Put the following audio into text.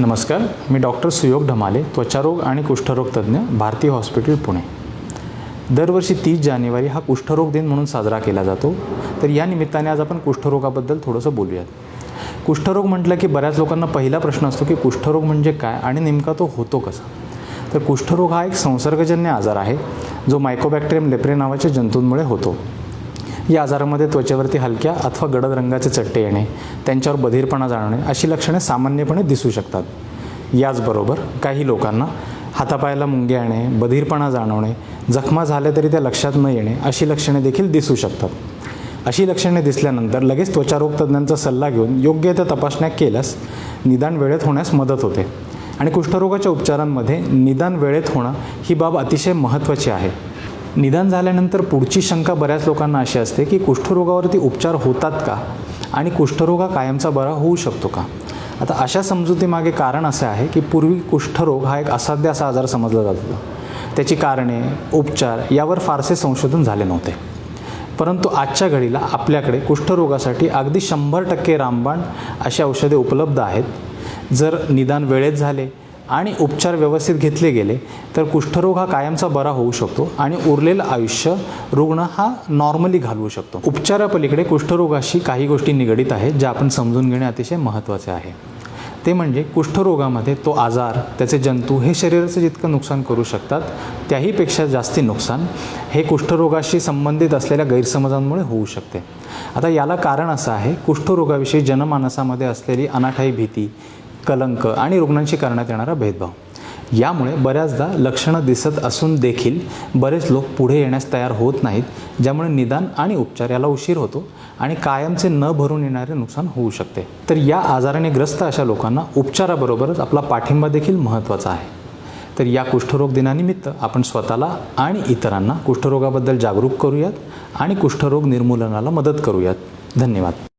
नमस्कार मी डॉक्टर सुयोग ढमाले त्वचारोग आणि कुष्ठरोग तज्ज्ञ भारती हॉस्पिटल पुणे. दरवर्षी तीस जानेवारी हा कुष्ठरोग दिन म्हणून साजरा केला जातो. तर या निमित्ताने आज आपण कुष्ठरोगाबद्दल थोडंसं बोलूयात. कुष्ठरोग म्हटलं की बऱ्याच लोकांना पहिला प्रश्न असतो की कुष्ठरोग म्हणजे काय आणि नेमका तो होतो कसा? तर कुष्ठरोग हा एक संसर्गजन्य आजार आहे जो मायकोबॅक्टेरियम लेप्रे नावाच्या जंतूंमुळे होतो. या आजारामध्ये त्वचेवरती हलक्या अथवा गडद रंगाचे चट्टे येणे त्यांच्यावर बधीरपणा जाणवणे अशी लक्षणे सामान्यपणे दिसू शकतात. याचबरोबर काही लोकांना हातापायाला मुंगे येणे बधीरपणा जाणवणे जखमा झाल्या तरी त्या लक्षात न येणे अशी लक्षणे देखील दिसू शकतात. अशी लक्षणे दिसल्यानंतर लगेच त्वचारोग तज्ज्ञांचा सल्ला घेऊन योग्य त्या तपासण्या केल्यास निदान वेळेत होण्यास मदत होते. आणि कुष्ठरोगाच्या उपचारांमध्ये निदान वेळेत होणं ही बाब अतिशय महत्त्वाची आहे. निदान झाल्यानंतर पुढची शंका बऱ्याच लोकांना अशी असते की कुष्ठरोगावरती उपचार होतात का? आणि कुष्ठरोग हा कायमचा बरा होऊ शकतो का? आता अशा समजुतीमागे कारण असं आहे की पूर्वी कुष्ठरोग हा एक असाध्य असा आजार समजला जात होता. त्याची कारणे उपचार यावर फारसे संशोधन झाले नव्हते. परंतु आजच्या घडीला आपल्याकडे कुष्ठरोगासाठी अगदी शंभर टक्के रामबाण अशी औषधे उपलब्ध आहेत. जर निदान वेळेत झाले आणि उपचार व्यवस्थित घेतले गेले तर कुष्ठरोग हा कायमचा बरा होऊ शकतो आणि उरलेलं आयुष्य रुग्ण हा नॉर्मली घालवू शकतो. उपचारापलीकडे कुष्ठरोगाशी काही गोष्टी निगडीत आहेत ज्या आपण समजून घेणे अतिशय महत्त्वाचे आहे. ते म्हणजे कुष्ठरोगामध्ये तो आजार त्याचे जंतू हे शरीराचं जितकं नुकसान करू शकतात त्याहीपेक्षा जास्ती नुकसान हे कुष्ठरोगाशी संबंधित असलेल्या गैरसमजांमुळे होऊ शकते. आता याला कारण असं आहे कुष्ठरोगाविषयी जनमानसामध्ये असलेली अनाठाई भीती कलंक आणि रुग्णांशी करण्यात येणारा भेदभाव. यामुळे बऱ्याचदा लक्षणं दिसत असून देखील बरेच लोक पुढे येण्यास तयार होत नाहीत ज्यामुळे निदान आणि उपचार याला उशीर होतो आणि कायमचे न भरून येणारे नुकसान होऊ शकते. तर या आजाराने ग्रस्त अशा लोकांना उपचाराबरोबरच आपला पाठिंबा देखील महत्त्वाचा आहे. तर या कुष्ठरोग दिनानिमित्त आपण स्वतःला आणि इतरांना कुष्ठरोगाबद्दल जागरूक करूयात आणि कुष्ठरोग निर्मूलनाला मदत करूयात. धन्यवाद.